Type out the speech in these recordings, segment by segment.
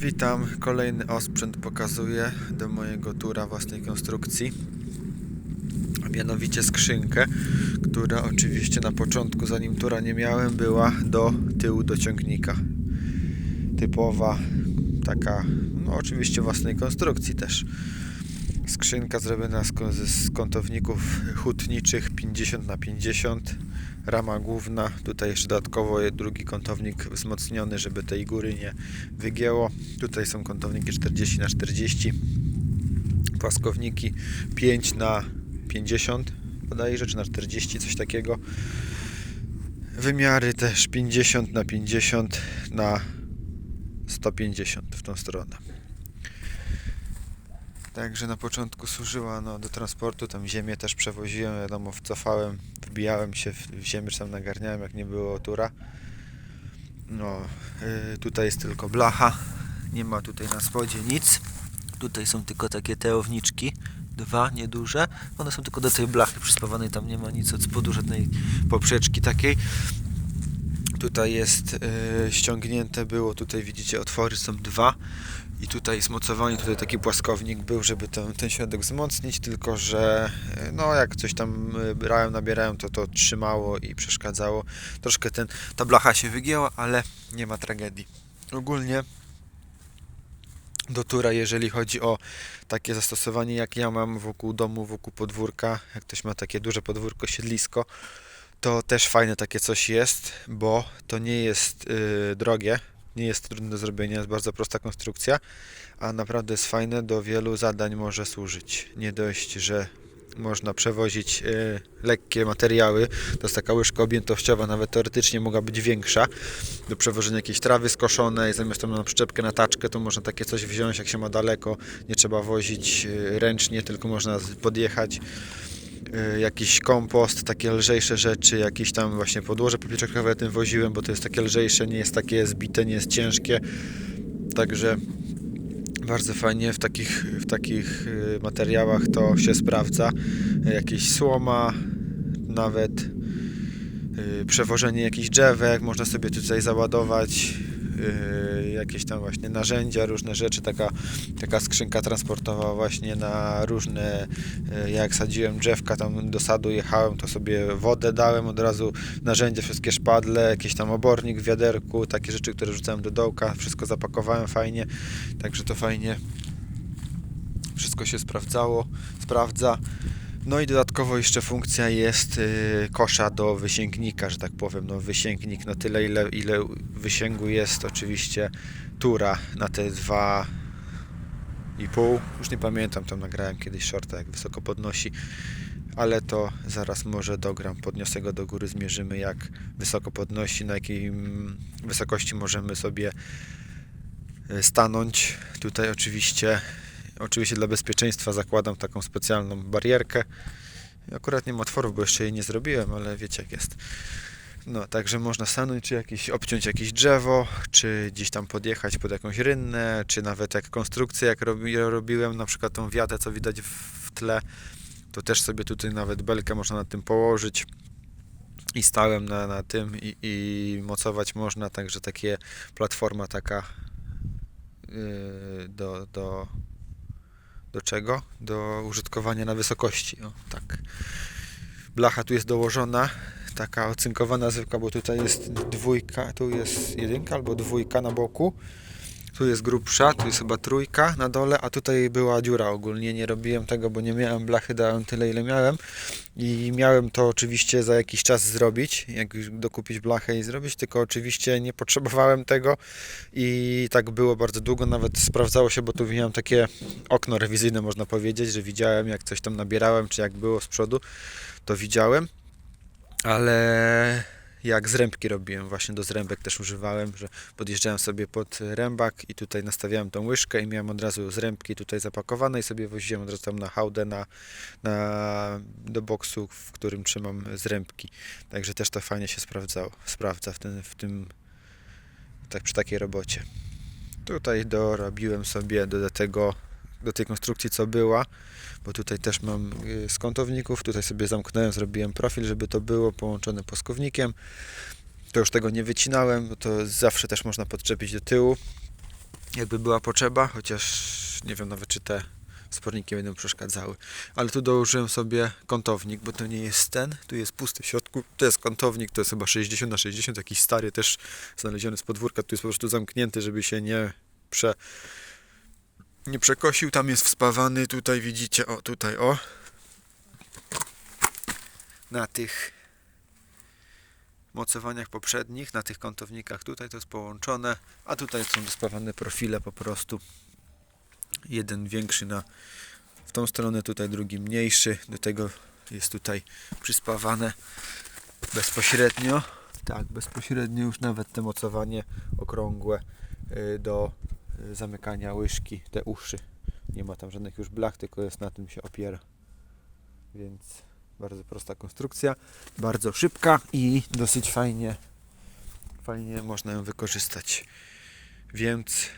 Witam, kolejny osprzęt pokazuję do mojego tura własnej konstrukcji. Mianowicie skrzynkę, która oczywiście na początku, zanim tura nie miałem, była do tyłu do ciągnika. Typowa, taka, no oczywiście własnej konstrukcji też. Skrzynka zrobiona z, z kątowników hutniczych 50 na 50 rama główna, tutaj jeszcze dodatkowo jest drugi kątownik wzmocniony, żeby tej góry nie wygięło. Tutaj są kątowniki 40 na 40 płaskowniki 5 na 50 bodajże, czy na 40, coś takiego. Wymiary też 50 na 50 na 150 w tą stronę. Także na początku służyła no, do transportu, tam ziemię też przewoziłem, wiadomo, wcofałem, wbijałem się w, ziemię, czy tam nagarniałem, jak nie było tura. No, y, tutaj jest tylko blacha, nie ma tutaj na spodzie nic. Tutaj są tylko takie teowniczki, dwa nieduże. One są tylko do tej blachy przyspawanej, tam nie ma nic od spodu, żadnej poprzeczki takiej. Tutaj jest y, ściągnięte było, tutaj widzicie otwory są dwa i tutaj jest mocowanie, tutaj taki płaskownik był, żeby ten, ten środek wzmocnić, tylko że y, no jak coś tam y, brałem, nabierałem, to to trzymało i przeszkadzało. Troszkę ten, ta blacha się wygięła, ale nie ma tragedii. Ogólnie do tura, jeżeli chodzi o takie zastosowanie, jak ja mam wokół domu, wokół podwórka, jak ktoś ma takie duże podwórko, siedlisko, to też fajne takie coś jest, bo to nie jest y, drogie, nie jest trudne do zrobienia, jest bardzo prosta konstrukcja, a naprawdę jest fajne, do wielu zadań może służyć. Nie dość, że można przewozić y, lekkie materiały, to jest taka łyżka objętościowa, nawet teoretycznie mogła być większa, do przewożenia jakiejś trawy skoszonej, zamiast tam na przyczepkę na taczkę, to można takie coś wziąć, jak się ma daleko, nie trzeba wozić y, ręcznie, tylko można podjechać jakiś kompost, takie lżejsze rzeczy, jakieś tam właśnie podłoże papierczakrowe tym woziłem, bo to jest takie lżejsze, nie jest takie zbite, nie jest ciężkie. Także bardzo fajnie w takich, w takich y, materiałach to się sprawdza. Y, Jakieś słoma, nawet y, przewożenie jakichś drzewek, można sobie tutaj załadować y, jakieś tam właśnie narzędzia, różne rzeczy, taka, taka skrzynka transportowa właśnie na różne, y, jak sadziłem drzewka tam do sadu jechałem, to sobie wodę dałem, od razu narzędzia, wszystkie szpadle, jakiś tam obornik w wiaderku, takie rzeczy, które rzucałem do dołka, wszystko zapakowałem fajnie, także to fajnie wszystko się sprawdzało, sprawdza. No i dodatkowo jeszcze funkcja jest y, kosza do wysięgnika, że tak powiem. No wysięgnik, no tyle ile, ile wysięgu jest oczywiście tura na te dwa i pół. Już nie pamiętam, tam nagrałem kiedyś shorta, jak wysoko podnosi. Ale to zaraz może dogram, podniosę go do góry, zmierzymy jak wysoko podnosi, na jakiej mm, wysokości możemy sobie y, stanąć. Tutaj oczywiście Oczywiście dla bezpieczeństwa zakładam taką specjalną barierkę. Akurat nie ma otworów, bo jeszcze jej nie zrobiłem, ale wiecie jak jest. No, także można stanąć, czy jakiś, obciąć jakieś drzewo, czy gdzieś tam podjechać pod jakąś rynnę, czy nawet jak konstrukcję, jak robi, robiłem, na przykład tą wiatę, co widać w, tle, to też sobie tutaj nawet belkę można na tym położyć i stałem na, na tym i, i mocować można, także takie platforma taka yy, do, do, do czego? Do użytkowania na wysokości. O, tak. Blacha tu jest dołożona, taka ocynkowana zwykła, bo tutaj jest dwójka, tu jest jedynka albo dwójka na boku. Tu jest grubsza, tu jest chyba trójka na dole, a tutaj była dziura ogólnie. Nie robiłem tego, bo nie miałem blachy, dałem tyle ile miałem. I miałem to oczywiście za jakiś czas zrobić, jak dokupić blachę i zrobić, tylko oczywiście nie potrzebowałem tego i tak było bardzo długo, nawet sprawdzało się, bo tu miałem takie okno rewizyjne można powiedzieć, że widziałem jak coś tam nabierałem, czy jak było z przodu, to widziałem, ale jak zrębki robiłem, właśnie do zrębek też używałem, że podjeżdżałem sobie pod rębak i tutaj nastawiałem tą łyżkę i miałem od razu zrębki tutaj zapakowane i sobie woziłem od razu tam na hałdę, na, na, do boksu, w którym trzymam zrębki. Także też to fajnie się sprawdzało, sprawdza w tym, w tym tak przy takiej robocie. Tutaj dorobiłem sobie do tego, do tej konstrukcji co była, bo tutaj też mam y, z kątowników, tutaj sobie zamknąłem, zrobiłem profil, żeby to było połączone płaskownikiem. To już tego nie wycinałem, bo to zawsze też można podczepić do tyłu. jakby była potrzeba, chociaż nie wiem nawet czy te sporniki będą przeszkadzały. Ale tu dołożyłem sobie kątownik, bo to nie jest ten, tu jest pusty w środku, to jest kątownik, to jest chyba 60 na 60, jakiś stary też znaleziony z podwórka, tu jest po prostu zamknięty, żeby się nie prze... nie przekosił, tam jest wspawany, tutaj widzicie, o tutaj, o na tych mocowaniach poprzednich, na tych kątownikach tutaj to jest połączone, a tutaj są dospawane profile po prostu. Jeden większy na w tą stronę, tutaj drugi mniejszy. Do tego jest tutaj przyspawane bezpośrednio. Tak, bezpośrednio już nawet te mocowanie okrągłe y, do zamykania łyżki, te uszy. Nie ma tam żadnych już blach, tylko jest na tym się opiera. Więc bardzo prosta konstrukcja, bardzo szybka i dosyć fajnie, fajnie można ją wykorzystać. Więc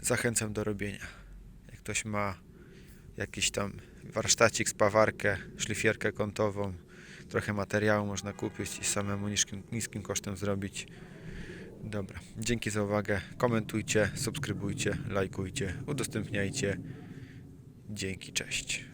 zachęcam do robienia. Jak ktoś ma jakiś tam warsztacik, spawarkę, szlifierkę kątową, trochę materiału można kupić i samemu niskim, niskim kosztem zrobić. Dobra, dzięki za uwagę. Komentujcie, subskrybujcie, lajkujcie, udostępniajcie. Dzięki, cześć.